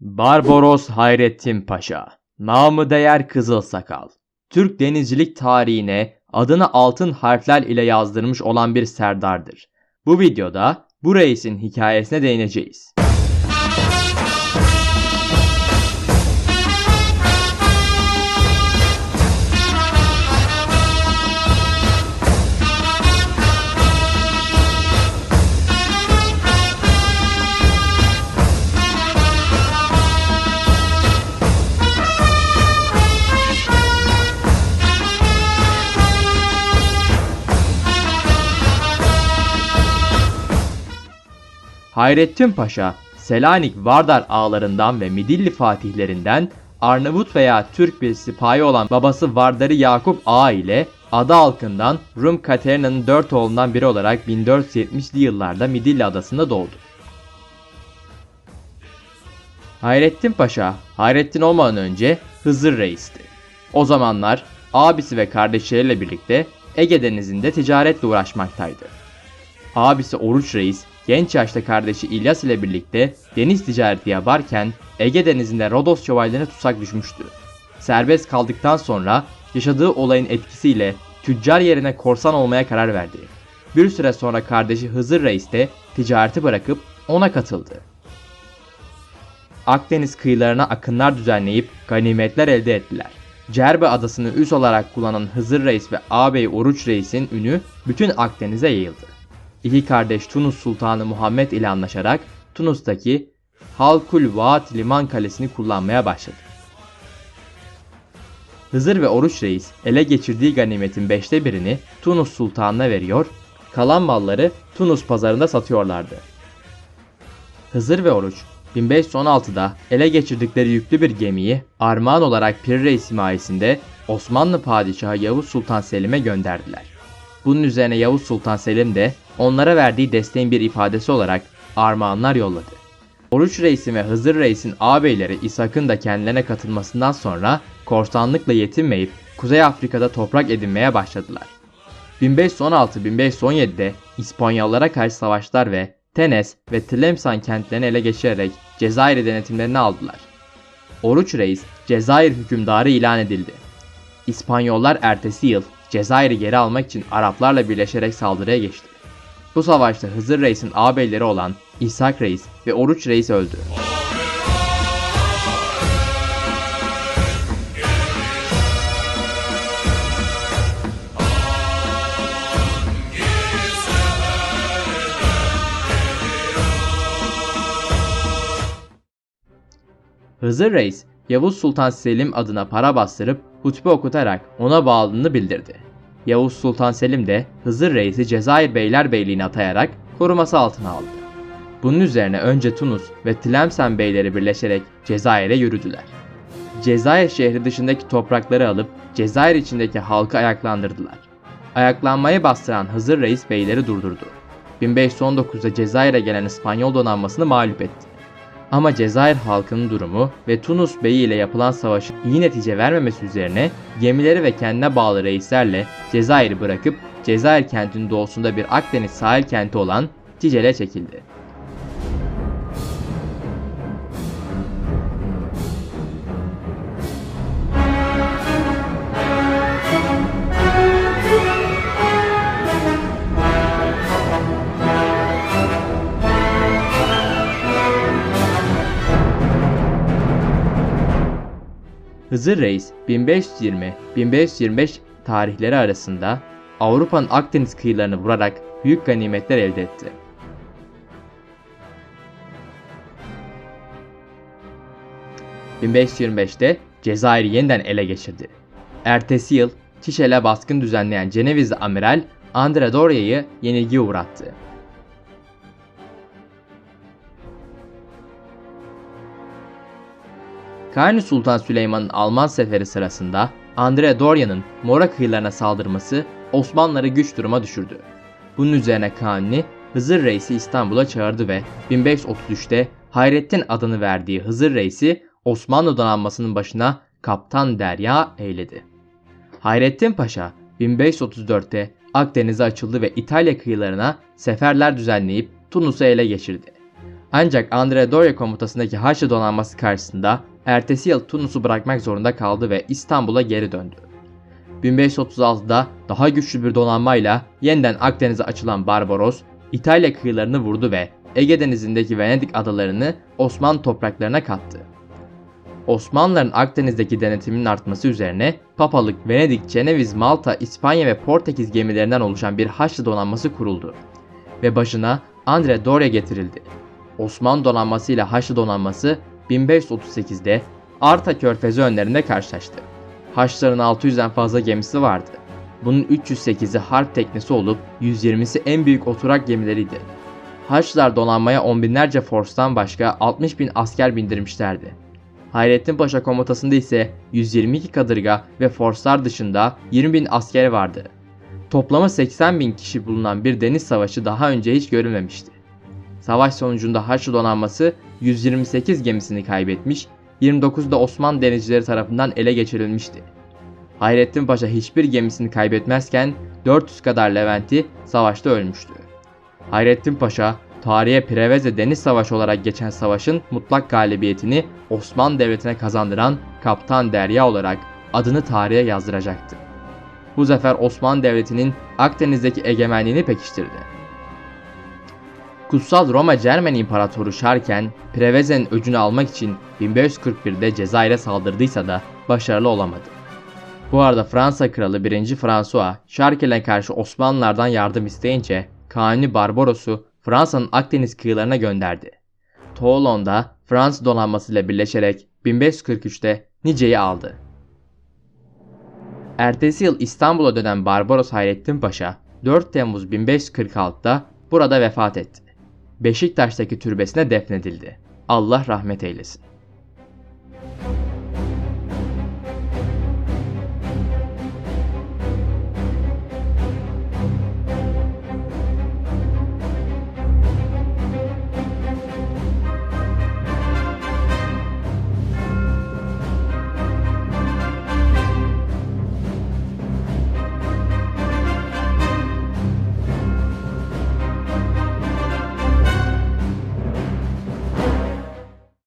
Barbaros Hayrettin Paşa, namı değer Kızıl Sakal, Türk denizcilik tarihine adını altın harfler ile yazdırmış olan bir serdardır. Bu videoda bu reisin hikayesine değineceğiz. Hayrettin Paşa, Selanik Vardar ağalarından ve Midilli fatihlerinden Arnavut veya Türk bir sipahi olan babası Vardarı Yakup Ağa ile ada halkından Rum Katerina'nın dört oğlundan biri olarak 1470'li yıllarda Midilli adasında doğdu. Hayrettin Paşa, Hayrettin olmadan önce Hızır Reis'ti. O zamanlar abisi ve kardeşleriyle birlikte Ege Denizi'nde ticaretle uğraşmaktaydı. Abisi Oruç Reis, genç yaşta kardeşi İlyas ile birlikte deniz ticareti yaparken Ege Denizi'nde Rodos şövalyelerine tutsak düşmüştü. Serbest kaldıktan sonra yaşadığı olayın etkisiyle tüccar yerine korsan olmaya karar verdi. Bir süre sonra kardeşi Hızır Reis de ticareti bırakıp ona katıldı. Akdeniz kıyılarına akınlar düzenleyip ganimetler elde ettiler. Cerbe adasını üs olarak kullanan Hızır Reis ve ağabey Oruç Reis'in ünü bütün Akdeniz'e yayıldı. İki kardeş Tunus Sultanı Muhammed ile anlaşarak Tunus'taki Halkul Vaat liman kalesini kullanmaya başladı. Hızır ve Oruç Reis ele geçirdiği ganimetin beşte birini Tunus Sultanı'na veriyor, kalan malları Tunus pazarında satıyorlardı. Hızır ve Oruç 1516'da ele geçirdikleri yüklü bir gemiyi armağan olarak Pir Reis himayesinde Osmanlı Padişahı Yavuz Sultan Selim'e gönderdiler. Bunun üzerine Yavuz Sultan Selim de onlara verdiği desteğin bir ifadesi olarak armağanlar yolladı. Oruç Reis'in ve Hızır Reis'in ağabeyleri İshak'ın da kendilerine katılmasından sonra korsanlıkla yetinmeyip Kuzey Afrika'da toprak edinmeye başladılar. 1516-1517'de İspanyollara karşı savaşlar ve Tenes ve Tlemcen kentlerini ele geçirerek Cezayir denetimlerini aldılar. Oruç Reis Cezayir hükümdarı ilan edildi. İspanyollar ertesi yıl Cezayir'i geri almak için Araplarla birleşerek saldırıya geçti. Bu savaşta Hızır Reis'in ağabeyleri olan İshak Reis ve Oruç Reis öldü. Hızır Reis, Yavuz Sultan Selim adına para bastırıp hutbe okutarak ona bağlılığını bildirdi. Yavuz Sultan Selim de Hızır Reis'i Cezayir Beylerbeyliğine atayarak koruması altına aldı. Bunun üzerine önce Tunus ve Tlemcen beyleri birleşerek Cezayir'e yürüdüler. Cezayir şehri dışındaki toprakları alıp Cezayir içindeki halkı ayaklandırdılar. Ayaklanmayı bastıran Hızır Reis beyleri durdurdu. 1519'da Cezayir'e gelen İspanyol donanmasını mağlup etti. Ama Cezayir halkının durumu ve Tunus Bey ile yapılan savaşın iyi netice vermemesi üzerine gemileri ve kendine bağlı reislerle Cezayir'i bırakıp Cezayir kentinin doğusunda bir Akdeniz sahil kenti olan Ticel'e çekildi. Hızır Reis 1520-1525 tarihleri arasında Avrupa'nın Akdeniz kıyılarını vurarak büyük ganimetler elde etti. ...1525'te Cezayir'i yeniden ele geçirdi. Ertesi yıl Çişel'e baskın düzenleyen Cenevizli amiral Andre Doria'yı yenilgiye uğrattı. Kanuni Sultan Süleyman'ın Alman seferi sırasında Andre Doria'nın Mora kıyılarına saldırması Osmanlıları güç duruma düşürdü. Bunun üzerine Kanuni Hızır Reis'i İstanbul'a çağırdı ve 1533'te Hayrettin adını verdiği Hızır Reis'i Osmanlı donanmasının başına Kaptan Derya eyledi. Hayrettin Paşa 1534'te Akdeniz'e açıldı ve İtalya kıyılarına seferler düzenleyip Tunus'u ele geçirdi. Ancak Andre Doria komutasındaki Haçlı donanması karşısında ertesi yıl Tunus'u bırakmak zorunda kaldı ve İstanbul'a geri döndü. 1536'da daha güçlü bir donanmayla yeniden Akdeniz'e açılan Barbaros, İtalya kıyılarını vurdu ve Ege Denizi'ndeki Venedik adalarını Osmanlı topraklarına kattı. Osmanlıların Akdeniz'deki denetiminin artması üzerine Papalık, Venedik, Ceneviz, Malta, İspanya ve Portekiz gemilerinden oluşan bir Haçlı donanması kuruldu ve başına Andre Doria getirildi. Osmanlı donanması ile Haçlı donanması 1538'de Arta Körfezi önlerinde karşılaştı. Haçlıların 600'den fazla gemisi vardı. Bunun 308'i harp teknesi olup 120'si en büyük oturak gemileriydi. Haçlılar donanmaya on binlerce forstan başka 60 bin asker bindirmişlerdi. Hayrettin Paşa komutasında ise 122 kadırga ve forslar dışında 20 bin asker vardı. Toplamı 80 bin kişi bulunan bir deniz savaşı daha önce hiç görülmemişti. Savaş sonucunda Haçlı donanması 128 gemisini kaybetmiş, 29 da Osmanlı denizcileri tarafından ele geçirilmişti. Hayrettin Paşa hiçbir gemisini kaybetmezken 400 kadar Levent'i savaşta ölmüştü. Hayrettin Paşa, tarihe Preveze Deniz Savaşı olarak geçen savaşın mutlak galibiyetini Osmanlı Devleti'ne kazandıran Kaptan Derya olarak adını tarihe yazdıracaktı. Bu zafer Osmanlı Devleti'nin Akdeniz'deki egemenliğini pekiştirdi. Kutsal Roma Cermen İmparatoru Şarken, Preveze'nin öcünü almak için 1541'de Cezayir'e saldırdıysa da başarılı olamadı. Bu arada Fransa Kralı 1. François, Şarkel'e karşı Osmanlılardan yardım isteyince Kanuni Barbaros'u Fransa'nın Akdeniz kıyılarına gönderdi. Toulon da Fransız donanmasıyla birleşerek 1543'te Nice'yi aldı. Ertesi yıl İstanbul'a dönen Barbaros Hayrettin Paşa 4 Temmuz 1546'da burada vefat etti. Beşiktaş'taki türbesine defnedildi. Allah rahmet eylesin.